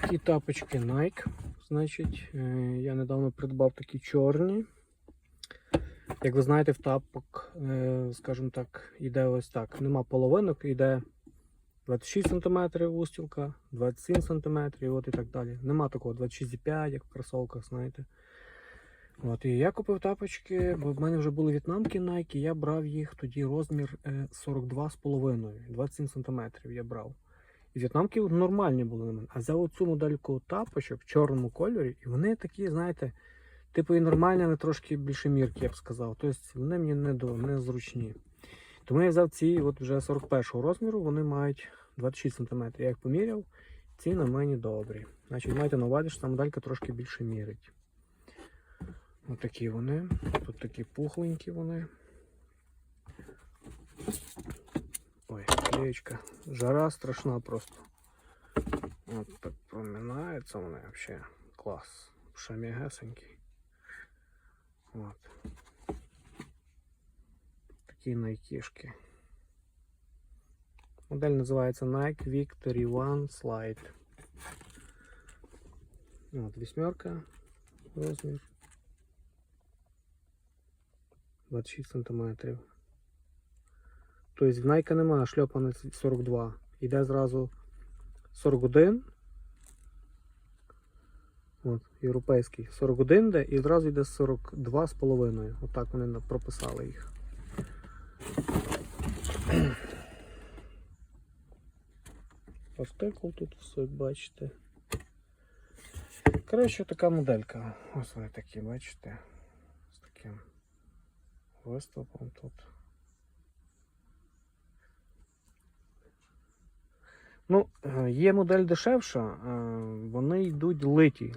Такі тапочки Nike. Значить, е, я недавно придбав такі чорні. Як ви знаєте, в тапок, е, скажімо так, іде ось так. Нема половинок, іде 26 см устілка, 27 см от і так далі. Нема такого 26,5, як в кросовках, знаєте. От, і я купив тапочки, бо в мене вже були в'єтнамки Nike, я брав їх тоді розмір е, 42,5, 27 см я брав. В'єтнамки нормальні були на мене. А взяв оцю модельку тапочок в чорному кольорі, і вони такі, знаєте, типу і нормальні, але трошки більше мірки, я б сказав. Тобто вони мені не, до, не зручні. Тому я взяв ці от вже 41 розміру, вони мають 26 см. Я їх поміряв, ці на мені добрі. Значить, майте на увазі, що ця моделька трошки більше мірить. Ось такі вони. Тут такі пухленькі вони. Ой. Жара страшна просто. От так проминається вони взагалі. Клас. Шамігесенький. От. Такі найкішки. Модель називається Nike Victory One Slide. От, вісьмерка. Розмір. 26 сантиметрів. Тобто в Nike немає шльопа 42. Йде зразу 41. От, європейський 41 йде і зразу йде 42 з половиною. Отак вони прописали їх. Артикул тут все бачите. Коротше, така моделька. Ось вони такі, бачите. З таким виступом тут. Ну, е, є модель дешевша, е, вони йдуть литі,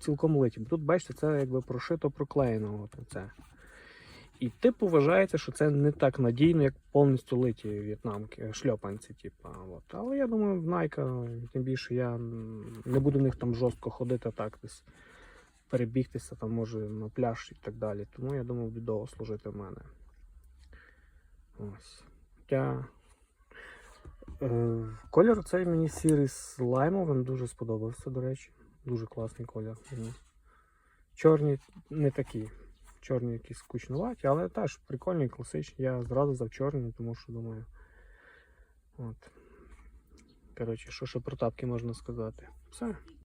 цілком, литі. Тут, бачите, це якби прошито проклеєно. От це. І типу вважається, що це не так надійно, як повністю литі в'єтнамки, шльопанці, типу. От. Але я думаю, в Найка, тим більше я не буду в них там жорстко ходити, так десь перебігтися, там може на пляж і так далі. Тому я думаю, буде довго служити в мене. Ось. Хоча Е, Колір цей мені сірий з лаймовим дуже сподобався, до речі. Дуже класний колір. Чорні не такі. Чорні якісь скучнуваті, але теж прикольні, класичні. Я зразу взяв чорні, тому що думаю. От. Коротше, що ще про тапки можна сказати? Все.